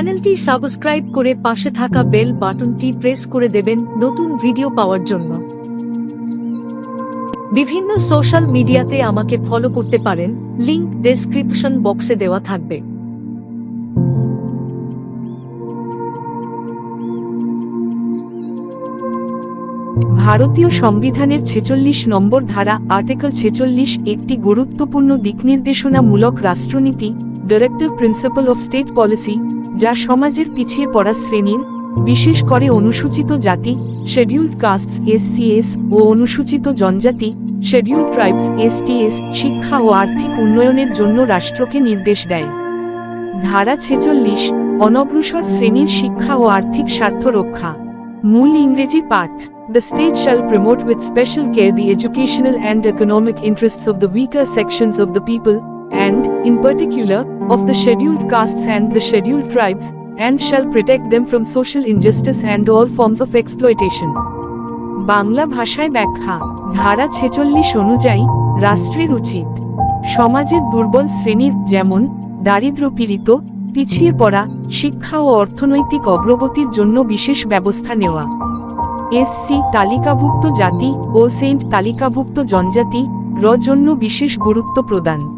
চ্যানেলটি সাবস্ক্রাইব করে পাশে থাকা বেল বাটনটি প্রেস করে দেবেন নতুন ভিডিও পাওয়ার জন্য। বিভিন্ন সোশ্যাল মিডিয়াতে আমাকে ফলো করতে পারেন, লিংক ডেসক্রিপশন বক্সে দেওয়া থাকবে। ভারতীয় সংবিধানের ছেচল্লিশ নম্বর ধারা আর্টিকেল ছেচল্লিশ একটি গুরুত্বপূর্ণ দিকনির্দেশনামূলক রাষ্ট্রনীতি directive principle of state policy যা সমাজের পিছিয়ে পড়া শ্রেণির বিশেষ করে অনুসূচিত জাতি শেডিউলড কাস্টস এসসিএস ও অনুসূচিত জনজাতি শেডিউলড ট্রাইবস এসটিএস শিক্ষা ও আর্থিক উন্নয়নের জন্য রাষ্ট্রকে নির্দেশ দেয়। ধারা ছেচল্লিশ অনগ্রসর শ্রেণির শিক্ষা ও আর্থিক স্বার্থ রক্ষা। মূল ইংরেজি পাঠ The state shall promote with special care the educational and economic interests of the weaker sections of the people, and, in particular, of the scheduled castes and the scheduled tribes, and shall protect them from social injustice and all forms of exploitation. Bangla ভাষায় ব্যাখ্যা ধারা ছেচল্লিশ অনুযায়ী রাষ্ট্রের উচিত। সমাজের দুর্বল শ্রেণির যেমন দারিদ্র্যপীড়িত পিছিয়ে পড়া শিক্ষা ও অর্থনৈতিক অগ্রগতির জন্য বিশেষ ব্যবস্থা নেওয়া। এসসি তালিকাভুক্ত জাতি ও সেন্ট তালিকাভুক্ত জনজাতি র জন্য বিশেষ গুরুত্ব প্রদান।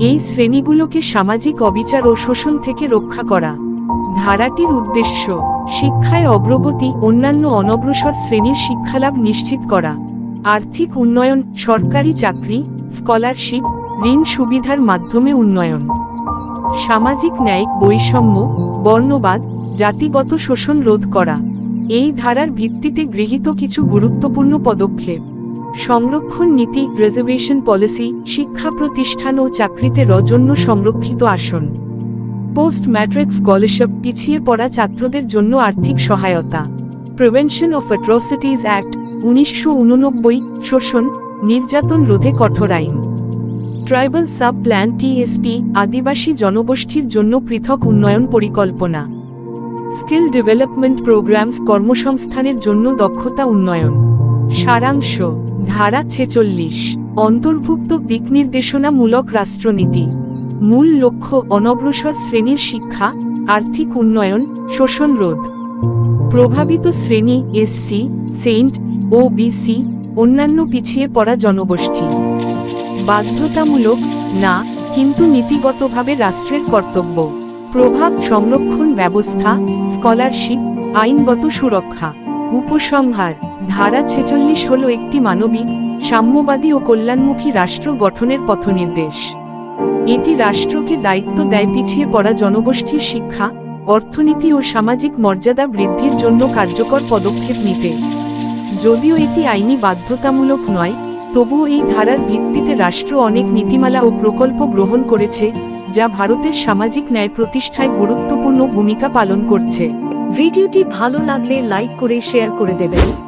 এই শ্রেণীগুলোকে সামাজিক অবিচার ও শোষণ থেকে রক্ষা করা। ধারাটির উদ্দেশ্য, শিক্ষায় অগ্রগতি, অন্যান্য অনগ্রসর শ্রেণির শিক্ষালাভ নিশ্চিত করা। আর্থিক উন্নয়ন, সরকারি চাকরি, স্কলারশিপ, ঋণ সুবিধার মাধ্যমে উন্নয়ন। সামাজিক ন্যায় বৈষম্য, বর্ণবাদ, জাতিগত শোষণ রোধ করা। এই ধারার ভিত্তিতে গৃহীত কিছু গুরুত্বপূর্ণ পদক্ষেপ। সংরক্ষণ নীতি রিজার্ভেশন পলিসি শিক্ষা প্রতিষ্ঠান ও চাকরিতে রজন্য সংরক্ষিত আসন। পোস্ট ম্যাট্রিক স্কলারশিপ পিছিয়ে পড়া ছাত্রদের জন্য আর্থিক সহায়তা। প্রিভেনশন অফ অ্যাট্রসিটিজ অ্যাক্ট উনিশশো উননব্বই, শোষণ, নির্যাতন রোধে কঠোর আইন। ট্রাইবাল সাব প্ল্যান টিএসপি আদিবাসী জনগোষ্ঠীর জন্য পৃথক উন্নয়ন পরিকল্পনা। স্কিল ডেভেলপমেন্ট প্রোগ্রামস কর্মসংস্থানের জন্য দক্ষতা উন্নয়ন। সারাংশ ধারা ছেচল্লিশ, অন্তর্ভুক্ত দিকনির্দেশনামূলক রাষ্ট্রনীতি। মূল লক্ষ্য অনগ্রসর শ্রেণির শিক্ষা, আর্থিক উন্নয়ন, শোষণ রোধ। প্রভাবিত শ্রেণি এসসি সেন্ট ও বিসি অন্যান্য পিছিয়ে পড়া জনগোষ্ঠী। বাধ্যতামূলক, না, কিন্তু নীতিগতভাবে রাষ্ট্রের কর্তব্য। প্রভাব সংরক্ষণ ব্যবস্থা, স্কলারশিপ, আইনগত সুরক্ষা। উপসংহার ধারা ছেচল্লিশ হল একটি মানবিক, সাম্যবাদী ও কল্যাণমুখী রাষ্ট্র গঠনের পথনির্দেশ। এটি রাষ্ট্রকে দায়িত্ব দেয় পিছিয়ে পড়া জনগোষ্ঠীর শিক্ষা, অর্থনীতি ও সামাজিক মর্যাদা বৃদ্ধির জন্য কার্যকর পদক্ষেপ নিতে। যদিও এটি আইনি বাধ্যতামূলক নয়, তবুও এই ধারার ভিত্তিতে রাষ্ট্র অনেক নীতিমালা ও প্রকল্প গ্রহণ করেছে, যা ভারতের সামাজিক ন্যায় প্রতিষ্ঠায় গুরুত্বপূর্ণ ভূমিকা পালন করছে। ভিডিওটি ভালো লাগলে লাইক করে শেয়ার করে দেবেন।